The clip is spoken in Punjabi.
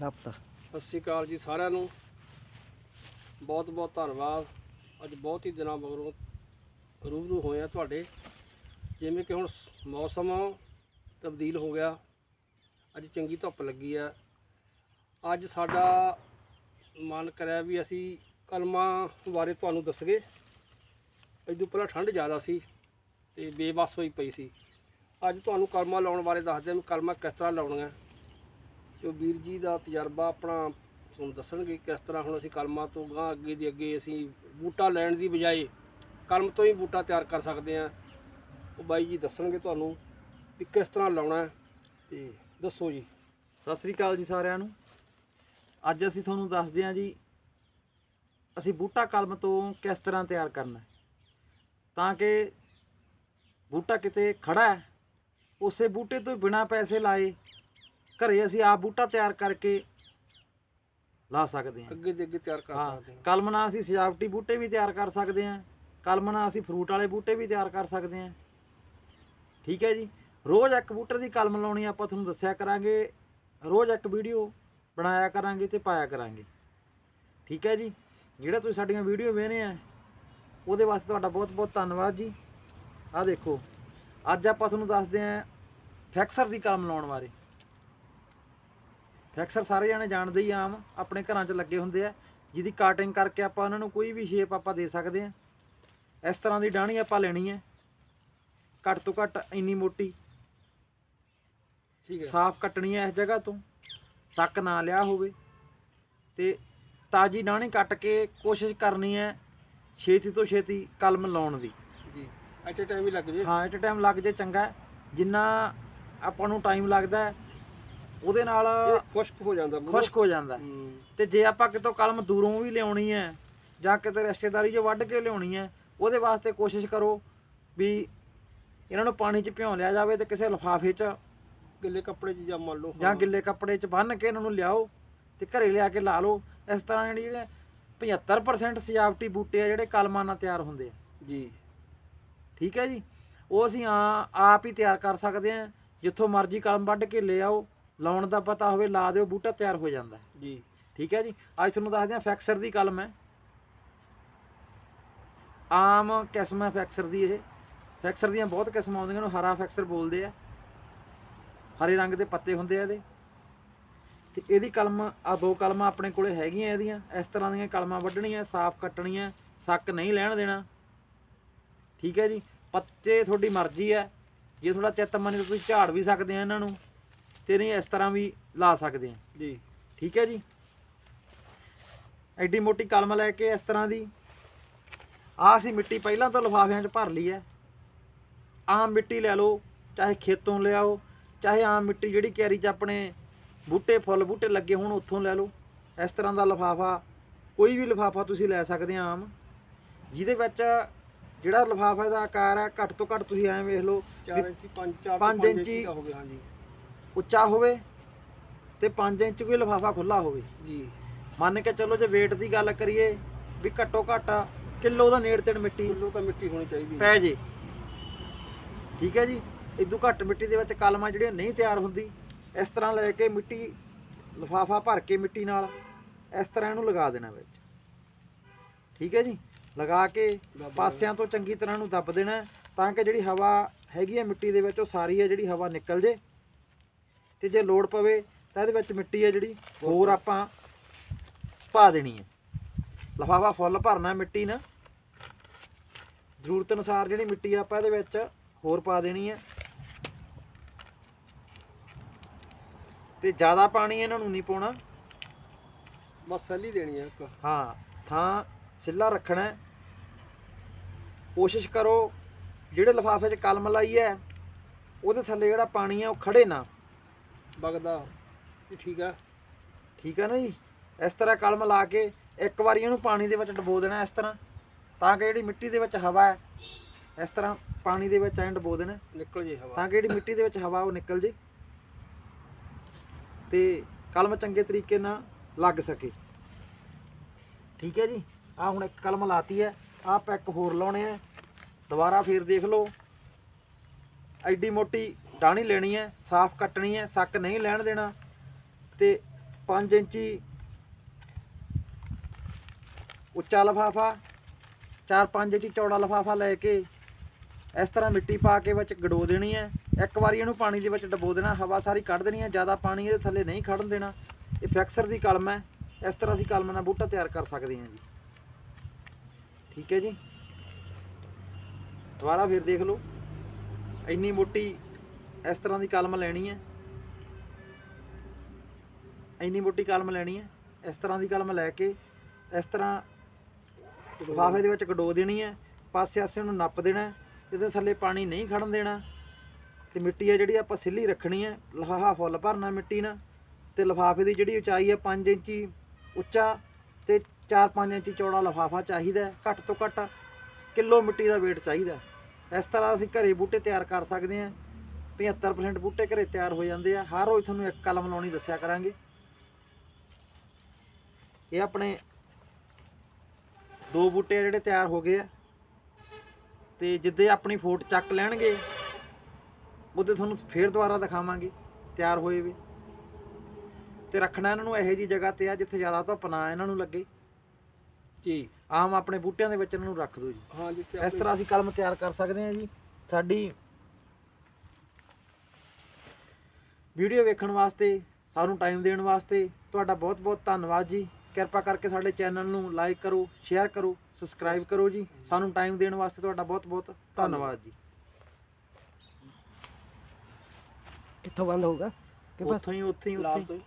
ਲੱਭਤਾ ਸਤਿ ਸ਼੍ਰੀ ਅਕਾਲ ਜੀ ਸਾਰਿਆਂ ਨੂੰ। ਬਹੁਤ ਬਹੁਤ ਧੰਨਵਾਦ। ਅੱਜ ਬਹੁਤ ਹੀ ਦਿਨਾਂ ਮਗਰੋਂ ਰੂਬਰੂ ਹੋਏ ਆ ਤੁਹਾਡੇ। ਜਿਵੇਂ ਕਿ ਹੁਣ ਸ- ਮੌਸਮ ਤਬਦੀਲ ਹੋ ਗਿਆ। ਅੱਜ ਚੰਗੀ ਧੁੱਪ ਲੱਗੀ ਆ। ਅੱਜ ਸਾਡਾ ਮਨ ਕਰਿਆ ਵੀ ਅਸੀਂ ਕਲਮਾਂ ਬਾਰੇ ਤੁਹਾਨੂੰ ਦੱਸਗੇ ਇਦੋਂ ਪਹਿਲਾਂ ਠੰਡ ਜ਼ਿਆਦਾ ਸੀ ਤੇ ਬੇਬਸ ਹੋਈ ਪਈ ਸੀ। ਅੱਜ ਤੁਹਾਨੂੰ ਕਲਮਾਂ ਲਾਉਣ ਬਾਰੇ ਦੱਸਦੇ ਹਾਂ ਵੀ ਕਲਮਾਂ ਕਿਸ ਤਰ੍ਹਾਂ ਲਾਉਣੀਆਂ। ਜੋ ਵੀਰ ਜੀ ਦਾ ਤਜਰਬਾ ਆਪਣਾ ਤੁਹਾਨੂੰ ਦੱਸਣਗੇ ਕਿਸ ਤਰ੍ਹਾਂ ਹੁਣ ਅਸੀਂ ਕਲਮਾਂ ਤੋਂ ਗਾਂ ਅੱਗੇ ਦੀ ਅੱਗੇ ਅਸੀਂ ਬੂਟਾ ਲੈਣ ਦੀ ਬਜਾਏ ਕਲਮ ਤੋਂ ਹੀ ਬੂਟਾ ਤਿਆਰ ਕਰ ਸਕਦੇ ਹਾਂ। ਉਹ ਬਾਈ ਜੀ ਦੱਸਣਗੇ ਤੁਹਾਨੂੰ ਵੀ ਕਿਸ ਤਰ੍ਹਾਂ ਲਾਉਣਾ ਹੈ ਤੇ ਦੱਸੋ ਜੀ। ਸਤਿ ਸ੍ਰੀ ਅਕਾਲ ਜੀ ਸਾਰਿਆਂ ਨੂੰ। ਅੱਜ ਅਸੀਂ ਤੁਹਾਨੂੰ ਦੱਸਦੇ ਹਾਂ ਜੀ, ਅਸੀਂ ਬੂਟਾ ਕਲਮ ਤੋਂ ਕਿਸ ਤਰ੍ਹਾਂ ਤਿਆਰ ਕਰਨਾ ਤਾਂ ਕਿ ਬੂਟਾ ਕਿਤੇ ਖੜਾ ਹੈ, ਉਸੇ ਬੂਟੇ ਤੋਂ ਬਿਨਾ ਪੈਸੇ ਲਾਏ ਘਰੇ ਅਸੀਂ ਆਪ ਬੂਟਾ ਤਿਆਰ ਕਰਕੇ ਲਾ ਸਕਦੇ ਹਾਂ। ਅੱਗੇ ਦੇ ਅੱਗੇ ਤਿਆਰ ਕਰ ਹਾਂ ਸਕਦੇ ਹਾਂ। ਕਲਮ ਨਾਲ ਅਸੀਂ ਸਜਾਵਟੀ ਬੂਟੇ ਵੀ ਤਿਆਰ ਕਰ ਸਕਦੇ ਹਾਂ। ਕਲਮ ਨਾਲ ਅਸੀਂ ਫਰੂਟ ਵਾਲੇ ਬੂਟੇ ਵੀ ਤਿਆਰ ਕਰ ਸਕਦੇ ਹਾਂ। ਠੀਕ ਹੈ ਜੀ। ਰੋਜ਼ ਇੱਕ ਬੂਟੇ ਦੀ ਕਲਮ ਲਾਉਣੀ ਆਪਾਂ ਤੁਹਾਨੂੰ ਦੱਸਿਆ ਕਰਾਂਗੇ। ਰੋਜ਼ ਇੱਕ ਵੀਡੀਓ ਬਣਾਇਆ ਕਰਾਂਗੇ ਤੇ ਪਾਇਆ ਕਰਾਂਗੇ। ਠੀਕ ਹੈ ਜੀ। ਜਿਹੜਾ ਤੁਸੀਂ ਸਾਡੀਆਂ ਵੀਡੀਓ ਵੇਖਦੇ ਆ ਉਹਦੇ ਵਾਸਤੇ ਤੁਹਾਡਾ ਬਹੁਤ ਬਹੁਤ ਧੰਨਵਾਦ ਜੀ। ਆਹ ਦੇਖੋ ਅੱਜ ਆਪਾਂ ਤੁਹਾਨੂੰ ਦੱਸਦੇ ਹਾਂ ਫੈਕਸਰ ਦੀ ਕਲਮ ਲਾਉਣ ਬਾਰੇ। ਫੈਕਸਰ ਸਾਰੇ ਜਾਣੇ ਜਾਣਦੇ ਹੀ ਆਮ ਆਪਣੇ ਘਰਾਂ 'ਚ ਲੱਗੇ ਹੁੰਦੇ ਆ। ਜਿਹਦੀ ਕਾਟਿੰਗ ਕਰਕੇ ਆਪਾਂ ਉਹਨਾਂ ਨੂੰ ਕੋਈ ਵੀ ਸ਼ੇਪ ਆਪਾਂ ਦੇ ਸਕਦੇ ਆ। ਇਸ ਤਰ੍ਹਾਂ ਦੀ ਡਾਣੀ ਆਪਾਂ ਲੈਣੀ ਹੈ ਘੱਟ ਤੋਂ ਘੱਟ ਇੰਨੀ ਮੋਟੀ। ਠੀਕ ਹੈ। ਸਾਫ਼ ਕੱਟਣੀ ਹੈ ਇਸ ਜਗ੍ਹਾ ਤੋਂ। ਸੱਕ ਨਾ ਲਿਆ ਹੋਵੇ। ਤੇ ਤਾਜੀ ਡਾਣੀ ਕੱਟ ਕੇ ਕੋਸ਼ਿਸ਼ ਕਰਨੀ ਹੈ ਛੇਤੀ ਤੋਂ ਛੇਤੀ ਕਲਮ ਲਾਉਣ ਦੀ। ਜੀ। ਐਟ ਟਾਈਮ ਹੀ ਲੱਗ ਜੇ। ਹਾਂ ਐਟ ਟਾਈਮ ਲੱਗ ਜੇ ਚੰਗਾ। ਜਿੰਨਾ ਆਪਾਂ ਨੂੰ ਟਾਈਮ ਲੱਗਦਾ ਉਹਦੇ ਨਾਲ ਖੁਸ਼ਕ ਹੋ ਜਾਂਦਾ ਮੂੰਹ। ਖੁਸ਼ਕ ਹੋ ਜਾਂਦਾ। ਹੈ। ਹੂੰ, ਤੇ ਜੇ ਆਪਾਂ ਕਿਤੋਂ ਕਲਮ ਦੂਰੋਂ ਵੀ ਲਿਆਉਣੀ ਹੈ ਜਾਂ ਕਿਤੇ ਰਿਸ਼ਤੇਦਾਰੀ 'ਚੋਂ ਵੱਢ ਕੇ ਲਿਆਉਣੀ ਹੈ ਉਹਦੇ ਵਾਸਤੇ ਕੋਸ਼ਿਸ਼ ਕਰੋ ਵੀ ਇਹਨਾਂ ਨੂੰ ਪਾਣੀ 'ਚ ਭਿਉਂ ਲਿਆ ਜਾਵੇ ਤੇ ਕਿਸੇ ਲਿਫਾਫੇ 'ਚ ਗਿੱਲੇ ਕੱਪੜੇ 'ਚ ਜਾਂ ਮੰਨ ਲਓ ਜਾਂ ਹਾਂ, ਗਿੱਲੇ ਕੱਪੜੇ 'ਚ ਬੰਨ੍ਹ ਕੇ ਇਹਨਾਂ ਨੂੰ ਲਿਆਓ ਤੇ ਘਰੇ ਲਿਆ ਕੇ ਲਾ ਲਓ। ਇਸ ਤਰ੍ਹਾਂ ਜਿਹੜੀ ਜਿਹੜੇ 75% ਸਜਾਵਟੀ ਬੂਟੇ ਆ ਜਿਹੜੇ ਕਲਮਾਂ ਨਾਲ ਤਿਆਰ ਹੁੰਦੇ ਆ। ਜੀ। ਠੀਕ ਹੈ ਜੀ? ਉਹ ਅਸੀਂ ਆ ਆਪ ਹੀ ਤਿਆਰ ਕਰ ਸਕਦੇ ਆ ਜਿੱਥੋਂ ਮਰਜ਼ੀ ਕਲਮ ਵੱਢ ਕੇ ਲੈ ਆਓ। ਲਾਉਣ ਦਾ ਪਤਾ ਹੋਵੇ ਲਾ ਦਿਓ ਬੂਟਾ ਤਿਆਰ ਹੋ ਜਾਂਦਾ। ਜੀ। ਠੀਕ ਹੈ ਜੀ? ਅੱਜ ਤੁਹਾਨੂੰ ਦੱਸਦੇ ਹਾਂ ਫੈਕਸਰ ਦੀ ਕਲਮ ਹੈ। ਆਮ ਕਿਸਮ ਹੈ ਫੈਕਸਰ ਦੀ ਇਹ। ਫੈਕਸਰ ਦੀਆਂ ਬਹੁਤ ਕਿਸਮਾਂ ਆਉਂਦੀਆਂ ਨੂੰ ਹਰਾ ਫੈਕਸਰ ਬੋਲਦੇ ਆ। ਹਰੇ ਰੰਗ ਦੇ ਪੱਤੇ ਹੁੰਦੇ ਆ ਇਹਦੇ। ਤੇ ਇਹਦੀ ਕਲਮ ਆ ਦੋ ਕਲਮਾਂ ਆਪਣੇ ਕੋਲੇ ਹੈਗੀਆਂ ਇਹਦੀਆਂ। ਇਸ ਤਰ੍ਹਾਂ ਦੀਆਂ ਕਲਮਾਂ ਵੱਢਣੀਆਂ ਸਾਫ਼ ਕੱਟਣੀਆਂ ਸੱਕ ਨਹੀਂ ਲੈਣ ਦੇਣਾ। ਠੀਕ ਹੈ ਜੀ? ਪੱਤੇ ਤੁਹਾਡੀ ਮਰਜ਼ੀ ਹੈ। ਜੇ ਥੋੜਾ ਚਿੱਤ ਮੰਨੇ ਤਾਂ ਤੁਸੀਂ ਝਾੜ ਵੀ ਸਕਦੇ ਆ ਇਹਨਾਂ ਨੂੰ। ਤੇ ਨਹੀਂ ਇਸ ਤਰ੍ਹਾਂ ਵੀ ਲਾ ਸਕਦੇ ਆ। ਜੀ। ਠੀਕ ਹੈ ਜੀ? ਐਡੀ ਮੋਟੀ ਕਲਮ ਲੈ ਕੇ ਇਸ ਤਰ੍ਹਾਂ ਦੀ। ਆਹ ਅਸੀਂ ਮਿੱਟੀ ਪਹਿਲਾਂ ਤੋਂ ਲਿਫਾਫਿਆਂ 'ਚ ਭਰ ਲਈ ਹੈ। ਆਮ ਮਿੱਟੀ ਲੈ ਲਓ ਚਾਹੇ ਖੇਤੋਂ ਲਿਆਓ ਚਾਹੇ ਆਮ ਮਿੱਟੀ ਜਿਹੜੀ ਕਿਆਰੀ 'ਚ ਆਪਣੇ ਬੂਟੇ ਫੁੱਲ ਬੂਟੇ ਲੱਗੇ ਹੋਣ ਉੱਥੋਂ ਲੈ ਲਓ। ਇਸ ਤਰ੍ਹਾਂ ਦਾ ਲਿਫਾਫਾ ਕੋਈ ਵੀ ਲਿਫਾਫਾ ਤੁਸੀਂ ਲੈ ਸਕਦੇ ਆ ਆਮ। ਜਿਹਦੇ ਵਿੱਚ ਜਿਹੜਾ ਲਿਫਾਫੇ ਦਾ ਆਕਾਰ ਹੈ ਘੱਟ ਤੋਂ ਘੱਟ ਤੁਸੀਂ ਐਂ ਵੇਖ ਲਓ 4 ਇੰਚੀ 5 4 ਪੰਜ ਇੰਚੀ ਦਾ ਹੋਵੇ ਹਾਂਜੀ। ਉੱਚਾ ਹੋਵੇ ਤੇ 5 ਇੰਚ ਕੋਈ ਲਿਫਾਫਾ ਖੁੱਲਾ ਹੋਵੇ। ਜੀ। ਮੰਨ ਕੇ ਚੱਲੋ ਜੇ weight ਦੀ ਗੱਲ ਕਰੀਏ ਵੀ ਘੱਟੋ ਘੱਟ ਕਿਲੋ ਦਾ ਨੇੜ ਤੇੜ ਮਿੱਟੀ ਕਿਲੋ ਤਾਂ ਮਿੱਟੀ ਹੋਣੀ ਚਾਹੀਦੀ ਹੈ। ਪੈ ਜੇ। ਠੀਕ ਹੈ ਜੀ? ਇਦੋਂ ਘੱਟ ਮਿੱਟੀ ਦੇ ਵਿੱਚ ਕਲਮਾਂ ਜਿਹੜੀਆਂ ਨਹੀਂ ਤਿਆਰ ਹੁੰਦੀ ਇਸ ਤਰ੍ਹਾਂ ਲੈ ਕੇ ਮਿੱਟੀ ਲਫਾਫਾ ਭਰ ਕੇ ਮਿੱਟੀ ਨਾਲ ਇਸ ਤਰ੍ਹਾਂ ਇਹਨੂੰ ਲਗਾ ਦੇਣਾ ਵਿੱਚ। ਠੀਕ ਹੈ ਜੀ? ਲਗਾ ਕੇ। ਪਾਸਿਆਂ ਤੋਂ ਚੰਗੀ ਤਰ੍ਹਾਂ ਨੂੰ ਦੱਬ ਦੇਣਾ ਤਾਂ ਕਿ ਜਿਹੜੀ ਹਵਾ ਹੈਗੀ ਹੈ ਮਿੱਟੀ ਦੇ ਵਿੱਚ ਉਹ ਸਾਰੀ ਹੈ ਜਿਹੜੀ ਹਵਾ ਨਿਕਲ ਜੇ। ਤੇ ਜੇ ਲੋੜ ਪਵੇ ਤਾਂ ਇਹਦੇ ਵਿੱਚ ਮਿੱਟੀ ਹੈ ਜਿਹੜੀ ਹੋਰ ਆਪਾਂ ਪਾ ਦੇਣੀ ਹੈ। ਲਫਾਫਾ ਫੁੱਲ ਭਰਨਾ ਮਿੱਟੀ ਨਾਲ। ਜ਼ਰੂਰਤ ਅਨੁਸਾਰ ਜਿਹੜੀ ਮਿੱਟੀ ਆ ਆਪਾਂ ਇਹਦੇ ਵਿੱਚ ਹੋਰ ਪਾ ਦੇਣੀ ਹੈ। ਤੇ ਜ਼ਿਆਦਾ ਪਾਣੀ ਇਹਨਾਂ ਨੂੰ ਨਹੀਂ ਪਾਉਣਾ। ਬਸ ਸੈਲੀ ਦੇਣੀ ਹੈ ਇੱਕ। ਹਾਂ ਥਾਂ ਸਿੱਲਾ ਰੱਖਣਾ। ਕੋਸ਼ਿਸ਼ ਕਰੋ ਜਿਹੜੇ ਲਿਫਾਫੇ 'ਚ ਕਲਮ ਲਾਈ ਹੈ ਉਹਦੇ ਥੱਲੇ ਜਿਹੜਾ ਪਾਣੀ ਹੈ ਉਹ ਖੜੇ ਨਾ। ਵਗਦਾ ਇਹ ਠੀਕ ਆ। ਠੀਕ ਹੈ ਨਾ ਜੀ? ਇਸ ਤਰ੍ਹਾਂ ਕਲਮ ਲਾ ਕੇ ਇੱਕ ਵਾਰੀ ਇਹਨੂੰ ਪਾਣੀ ਦੇ ਵਿੱਚ ਡਬੋ ਦੇਣਾ ਇਸ ਤਰ੍ਹਾਂ। ਤਾਂ ਕਿ ਜਿਹੜੀ ਮਿੱਟੀ ਦੇ ਵਿੱਚ ਹਵਾ ਹੈ ਇਸ ਤਰ੍ਹਾਂ ਪਾਣੀ ਦੇ ਵਿੱਚ ਐਂ ਡਬੋ ਦੇਣਾ। ਨਿਕਲ ਜੇ ਹਵਾ। ਤਾਂ ਕਿ ਜਿਹੜੀ ਮਿੱਟੀ ਦੇ ਵਿੱਚ ਹਵਾ ਉਹ ਨਿਕਲ ਜੇ। ਤੇ ਕਲਮ ਚੰਗੇ ਤਰੀਕੇ ਨਾਲ ਲੱਗ ਸਕੇ। ਠੀਕ ਹੈ ਜੀ? ਆ ਹੁਣ ਇੱਕ ਕਲਮ ਲਾਤੀ ਹੈ। ਆਪਾਂ ਇੱਕ ਹੋਰ ਲਾਉਣੇ ਆ। ਦੁਬਾਰਾ ਫੇਰ ਦੇਖ ਲਓ। ਐਡੀ ਮੋਟੀ ਡਾਣੀ ਲੈਣੀ ਹੈ, ਸਾਫ਼ ਕੱਟਣੀ ਹੈ, ਸੱਕ ਨਹੀਂ ਲੈਣ ਦੇਣਾ ਤੇ 5 ਇੰਚੀ ਉੱਚਾ ਲਫਾਫਾ 4-5 ਇੰਚੀ ਚੌੜਾ ਲਫਾਫਾ ਲੈ ਕੇ ਇਸ ਤਰ੍ਹਾਂ ਮਿੱਟੀ ਪਾ ਕੇ ਵਿੱਚ ਗੜੋ ਦੇਣੀ ਹੈ। ਇੱਕ ਵਾਰੀ ਇਹਨੂੰ ਪਾਣੀ ਦੇ ਵਿੱਚ ਡਬੋ ਦੇਣਾ, ਹਵਾ ਸਾਰੀ ਕੱਢ ਦੇਣੀ ਹੈ, ਜ਼ਿਆਦਾ ਪਾਣੀ ਇਹਦੇ ਥੱਲੇ ਨਹੀਂ ਖੜਨ ਦੇਣਾ। ਇਹ ਫੈਕਸਰ ਦੀ ਕਲਮ ਹੈ, ਇਸ ਤਰ੍ਹਾਂ ਅਸੀਂ ਕਲਮ ਨਾਲ ਬੂਟਾ ਤਿਆਰ ਕਰ ਸਕਦੇ ਹਾਂ ਜੀ। ਠੀਕ ਹੈ ਜੀ? ਦੁਬਾਰਾ ਫਿਰ ਦੇਖ ਲਓ। ਇੰਨੀ ਮੋਟੀ ਇਸ ਤਰ੍ਹਾਂ ਦੀ ਕਲਮ ਲੈਣੀ ਹੈ। ਇੰਨੀ ਮੋਟੀ ਕਲਮ ਲੈਣੀ ਹੈ। ਇਸ ਤਰ੍ਹਾਂ ਦੀ ਕਲਮ ਲੈ ਕੇ ਇਸ ਤਰ੍ਹਾਂ ਲਿਫਾਫੇ ਦੇ ਵਿੱਚ ਗਡੋ ਦੇਣੀ ਹੈ। ਪਾਸੇ ਆਸੇ ਨੂੰ ਨੱਪ ਦੇਣਾ ਇਹਦੇ ਥੱਲੇ ਪਾਣੀ ਨਹੀਂ ਖੜਨ ਦੇਣਾ। ਤੇ ਮਿੱਟੀ ਹੈ ਜਿਹੜੀ ਆਪਾਂ ਸਿੱਲੀ ਰੱਖਣੀ ਹੈ। ਲਿਫਾਫਾ ਫੁੱਲ ਭਰਨਾ ਮਿੱਟੀ ਨਾਲ। ਤੇ ਲਿਫਾਫੇ ਦੀ ਜਿਹੜੀ ਉਚਾਈ ਹੈ 5 ਇੰਚੀ ਉੱਚਾ ਤੇ 4-5 ਇੰਚੀ ਚੌੜਾ ਲਿਫਾਫਾ ਚਾਹੀਦਾ ਘੱਟ ਤੋਂ ਘੱਟ ਕਿਲੋ ਮਿੱਟੀ ਦਾ weight ਚਾਹੀਦਾ ਇਸ ਤਰ੍ਹਾਂ ਅਸੀਂ ਘਰੇ ਬੂਟੇ ਤਿਆਰ ਕਰ ਸਕਦੇ ਹਾਂ। 75% ਬੂਟੇ ਘਰੇ ਤਿਆਰ ਹੋ ਜਾਂਦੇ ਆ। ਹਰ ਰੋਜ਼ ਤੁਹਾਨੂੰ ਇੱਕ ਕਲਮ ਲਾਉਣੀ ਦੱਸਿਆ ਕਰਾਂਗੇ। ਇਹ ਆਪਣੇ ਦੋ ਬੂਟੇ ਜਿਹੜੇ ਤਿਆਰ ਹੋ ਗਏ ਆ। ਤੇ ਜਿੱਦੇ ਆਪਣੀ ਫੋਟ ਚੱਕ ਲੈਣਗੇ ਉਹਦੇ ਤੁਹਾਨੂੰ ਫੇਰ ਦੁਬਾਰਾ ਦਿਖਾਵਾਂਗੇ ਤਿਆਰ ਹੋਏ ਵੀ। ਤੇ ਰੱਖਣਾ ਇਹਨਾਂ ਨੂੰ ਇਹੋ ਜੀ ਜਗ੍ਹਾ ਤੇ ਆ ਜਿੱਥੇ ਜ਼ਿਆਦਾ ਧੁੱਪ ਨਾ ਇਹਨਾਂ ਨੂੰ ਲੱਗੇ। ਜੀ। ਆਮ ਆਪਣੇ ਬੂਟਿਆਂ ਦੇ ਵਿੱਚ ਇਹਨਾਂ ਨੂੰ ਰੱਖ ਦਿਓ ਜੀ। ਹਾਂ ਜਿੱਥੇ ਇਸ ਤਰ੍ਹਾਂ ਅਸੀਂ ਕਲਮ ਤਿਆਰ ਕਰ ਸਕਦੇ ਹਾਂ ਜੀ। ਸਾਡੀ ਵੀਡੀਓ ਵੇਖਣ ਵਾਸਤੇ ਸਾਨੂੰ ਟਾਈਮ ਦੇਣ ਵਾਸਤੇ ਤੁਹਾਡਾ ਬਹੁਤ ਬਹੁਤ ਧੰਨਵਾਦ ਜੀ। ਕਿਰਪਾ ਕਰਕੇ ਸਾਡੇ ਚੈਨਲ ਨੂੰ ਲਾਈਕ ਕਰੋ ਸ਼ੇਅਰ ਕਰੋ ਸਬਸਕ੍ਰਾਈਬ ਕਰੋ ਜੀ। ਸਾਨੂੰ ਟਾਈਮ ਦੇਣ ਵਾਸਤੇ ਤੁਹਾਡਾ ਬਹੁਤ ਬਹੁਤ ਧੰਨਵਾਦ ਜੀ। ਕਿੱਥੋਂ ਬੰਦ ਹੋਊਗਾ? ਕਿ ਬਸ ਉੱਥੋਂ ਹੀ ਉੱਥੇ ਹੀ।